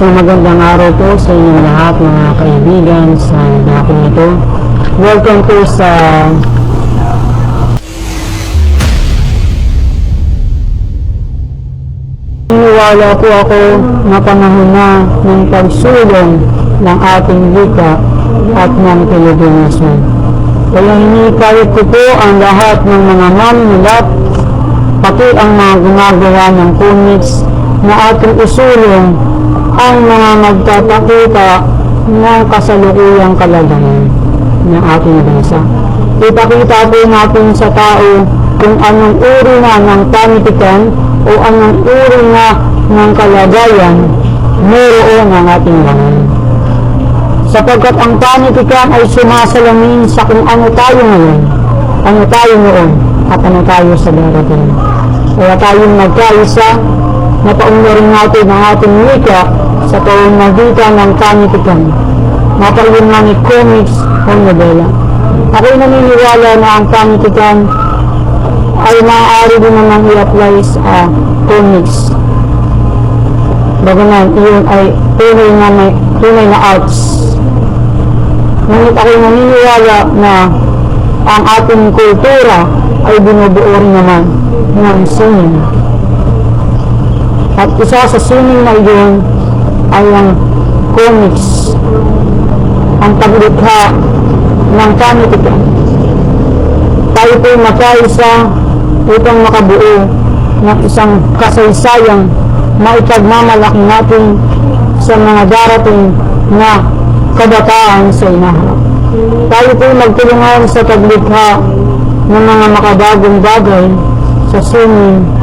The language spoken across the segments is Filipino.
Isang magandang araw po sa inyong lahat mga kaibigan sa hapon ito. Welcome po sa Iniwala po ako na panahon na ng pagsulong ng ating wika at ng Pilipinasyon. Kaya hinikayot ko po ang lahat ng mga manulat, pati ang mga gumagawa ng comics na ating usulong ang mga magpapakita ng kasalukuyang kalagayan ng ating bansa. Ipakita po natin sa tao kung anong uri na ng panitikan o anong uri na ng kalagayan meron ang ating bansa sapagkat ang panitikan ay sumasalamin sa kung ano tayo ngayon, ano tayo noon, at ano tayo sa darating. Kaya tayong nagkaisa, napaunlarin natin ang ating wika sa pamamagitan ng man ni comics o novela. Ako'y naniniwala na ang panitikan ay maaari din naman i-apply sa comics. Bagaman, iyon ay tunay na, may, tunay na arts Ngunit ako naniniwala na ang ating kultura ay binubuo rin naman ng sining. At isa sa sining na iyon ay ang comics, ang paglikha ng panitikan. Tayo po makaisa upang makabuo ng isang kasaysayang maipagmamalaki natin sa mga darating na kabataan sa inaharap. Tayo po magtulungan sa paglikha ng mga makabagong bagay sa swimming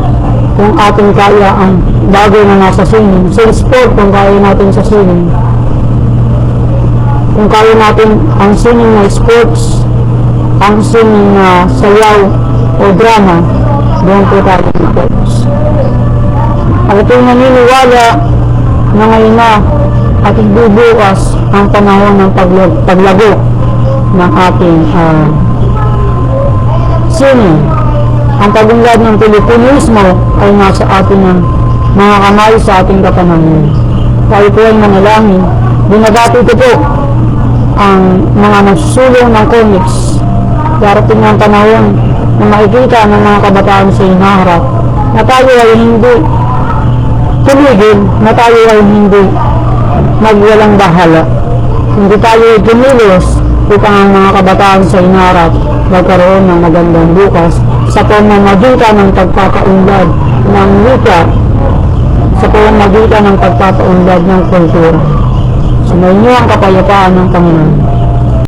kung ating kaya ang bagay na nasa swimming. Sa sport kung kaya natin sa swimming. Kung kaya natin ang swimming na sports, ang swimming na sayaw o drama, doon po tayo mag-focus. Ako po naniniwala na ngayon na at bubukas ang panahon ng paglag paglago ng ating uh, sini. Pagunlad ng Pilipinismo ay nasa atin ng mga kamay sa ating kapanahon. Tayo po ay manalangin. Binabati ko po ang mga nagsusulong ng comics. Darating ang panahon na makikita ng mga kabataan sa inaharap na tayo ay hindi tumigil, na tayo ay hindi magwalang bahala. Hindi tayo kumilos upang ang mga kabataan sa inarap magkaroon ng magandang bukas sa pamamagitan ng pagpapaunlad ng wika sa pamamagitan ng pagpapaunlad ng kultura. Sumayin niyo ang kapayapaan ng Panginoon.